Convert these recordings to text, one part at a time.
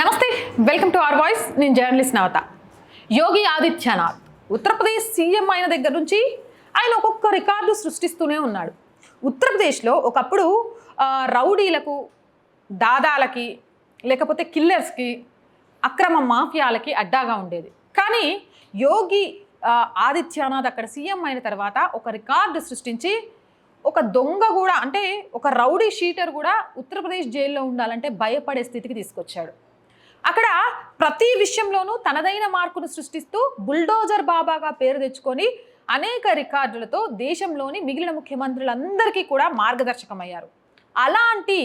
నమస్తే welcome to our voice. నేను journalist Navata. Yogi Adityanath Uttar Pradesh CM అయిన దగ్గర నుంచి ఆయన ఒక్కొక్క రికార్డు సృష్టిస్తూనే ఉన్నాడు. ఉత్తరప్రదేశ్లో ఒకప్పుడు రౌడీలకు దాదాలకి లేకపోతే కిల్లర్స్కి అక్రమ మాఫియాలకి అడ్డాగా ఉండేది. కానీ యోగి ఆదిత్యనాథ్ అక్కడ సీఎం అయిన తర్వాత ఒక రికార్డు సృష్టించి ఒక దొంగ కూడా అంటే ఒక రౌడీ షీటర్ కూడా ఉత్తరప్రదేశ్ జైల్లో ఉండాలంటే భయపడే స్థితికి తీసుకొచ్చాడు. అక్కడ ప్రతి విషయంలోనూ తనదైన మార్కును సృష్టిస్తూ బుల్డోజర్ బాబాగా పేరు తెచ్చుకొని అనేక రికార్డులతో దేశంలోని మిగిలిన ముఖ్యమంత్రులందరికీ కూడా మార్గదర్శకమయ్యారు. అలాంటి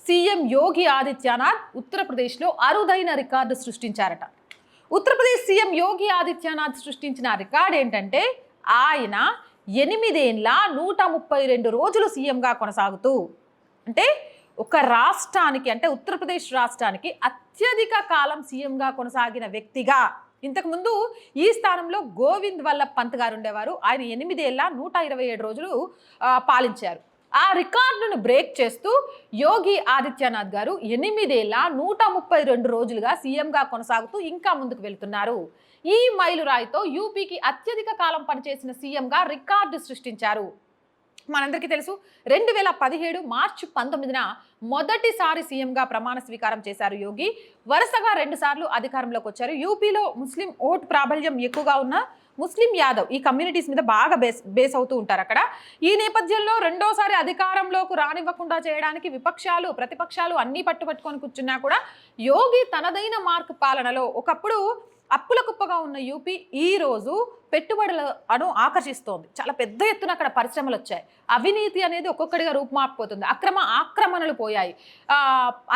సీఎం యోగి ఆదిత్యనాథ్ ఉత్తరప్రదేశ్లో అరుదైన రికార్డు సృష్టించారట. ఉత్తరప్రదేశ్ సీఎం యోగి ఆదిత్యనాథ్ సృష్టించిన రికార్డ్ ఏంటంటే ఆయన ఎనిమిదేండ్ల నూట ముప్పై రెండు రోజులు సీఎంగా కొనసాగుతూ అంటే ఒక రాష్ట్రానికి అంటే ఉత్తరప్రదేశ్ రాష్ట్రానికి అత్యధిక కాలం సీఎంగా కొనసాగిన వ్యక్తిగా. ఇంతకుముందు ఈ స్థానంలో గోవింద్ వల్లభ్ పంత్ గారు ఉండేవారు. ఆయన ఎనిమిదేళ్ళ నూట ఇరవై ఏడు రోజులు పాలించారు. ఆ రికార్డును బ్రేక్ చేస్తూ యోగి ఆదిత్యనాథ్ గారు ఎనిమిదేళ్ళ నూట ముప్పై రెండు రోజులుగా సీఎంగా కొనసాగుతూ ఇంకా ముందుకు వెళ్తున్నారు. ఈ మైలురాయితో యూపీకి అత్యధిక కాలం పనిచేసిన సీఎంగా రికార్డు సృష్టించారు. మనందరికీ తెలుసు. రెండు వేల పదిహేడు మార్చి పంతొమ్మిదిన మొదటిసారి సీఎంగా ప్రమాణ స్వీకారం చేశారు యోగి. వరుసగా రెండు సార్లు అధికారంలోకి వచ్చారు. యూపీలో ముస్లిం ఓట్ ప్రాబల్యం ఎక్కువగా ఉన్న ముస్లిం యాదవ్ ఈ కమ్యూనిటీస్ మీద బాగా బేస్ బేస్ అవుతూ ఉంటారు అక్కడ. ఈ నేపథ్యంలో రెండోసారి అధికారంలోకి రానివ్వకుండా చేయడానికి విపక్షాలు ప్రతిపక్షాలు అన్నీ పట్టుపట్టుకొని కూర్చున్నా కూడా యోగి తనదైన మార్క్ పాలనలో ఒకప్పుడు అప్పుల కుప్పగా ఉన్న యూపీ ఈరోజు పెట్టుబడులను ఆకర్షిస్తోంది. చాలా పెద్ద ఎత్తున అక్కడ పరిశ్రమలు వచ్చాయి. అవినీతి అనేది ఒక్కొక్కడిగా రూపుమాపిపోతుంది అక్రమ ఆక్రమణలు పోయాయి.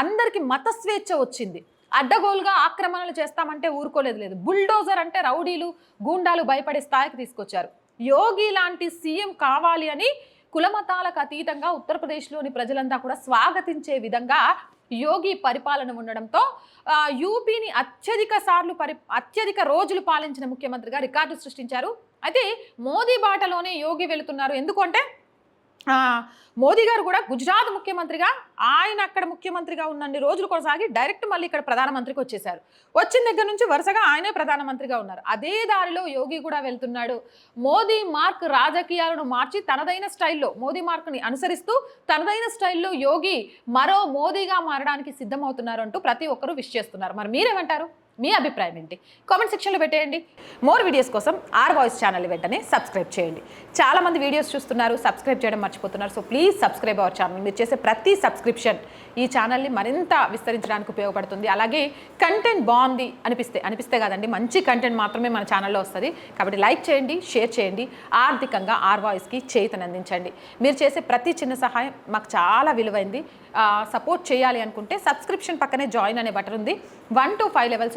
అందరికీ మత స్వేచ్ఛ వచ్చింది. అడ్డగోలుగా ఆక్రమణలు చేస్తామంటే ఊరుకోలేదు లేదు. బుల్డోజర్ అంటే రౌడీలు గూండాలు భయపడే స్థాయికి తీసుకొచ్చారు. యోగి లాంటి సీఎం కావాలి అని కులమతాలకు అతీతంగా ఉత్తరప్రదేశ్లోని ప్రజలంతా కూడా స్వాగతించే విధంగా యోగి పరిపాలన ఉండడంతో యూపీని అత్యధిక సార్లు పరి అత్యధిక రోజులు పాలించిన ముఖ్యమంత్రిగా రికార్డు సృష్టించారు. అయితే మోదీ బాటలోనే యోగి వెళుతున్నారు. ఎందుకంటే మోదీ గారు కూడా గుజరాత్ ముఖ్యమంత్రిగా ఆయన అక్కడ ముఖ్యమంత్రిగా ఉన్నన్ని రోజులు కొనసాగి డైరెక్ట్ మళ్ళీ ఇక్కడ ప్రధానమంత్రికి వచ్చేసారు వచ్చిన దగ్గర నుంచి వరుసగా ఆయనే ప్రధానమంత్రిగా ఉన్నారు. అదే దారిలో యోగి కూడా వెళ్తున్నాడు. మోదీ మార్క్ రాజకీయాలను మార్చి తనదైన స్టైల్లో మోదీ మార్క్ని అనుసరిస్తూ తనదైన స్టైల్లో యోగి మరో మోదీగా మారడానికి సిద్ధమవుతున్నారు అంటూ ప్రతి ఒక్కరూ విష్ చేస్తున్నారు. మరి మీరేమంటారు? మీ అభిప్రాయం ఏంటి? కామెంట్ సెక్షన్లో పెట్టేయండి. మోర్ వీడియోస్ కోసం ఆర్ వాయిస్ ఛానల్ వెంటనే సబ్స్క్రైబ్ చేయండి. చాలామంది వీడియోస్ చూస్తున్నారు సబ్స్క్రైబ్ చేయడం మర్చిపోతున్నారు. So please subscribe our channel. మీరు చేసే ప్రతి సబ్స్క్రిప్షన్ ఈ ఛానల్ని మరింత విస్తరించడానికి ఉపయోగపడుతుంది. అలాగే కంటెంట్ బాగుంది అనిపిస్తే అనిపిస్తే కాదండి మంచి కంటెంట్ మాత్రమే మన ఛానల్లో వస్తుంది. కాబట్టి లైక్ చేయండి షేర్ చేయండి ఆర్థికంగా ఆర్ వాయిస్కి చేతను అందించండి. మీరు చేసే ప్రతి చిన్న సహాయం మాకు చాలా విలువైంది. సపోర్ట్ చేయాలి అనుకుంటే సబ్స్క్రిప్షన్ పక్కనే జాయిన్ అనే బటన్ ఉంది. One to five levels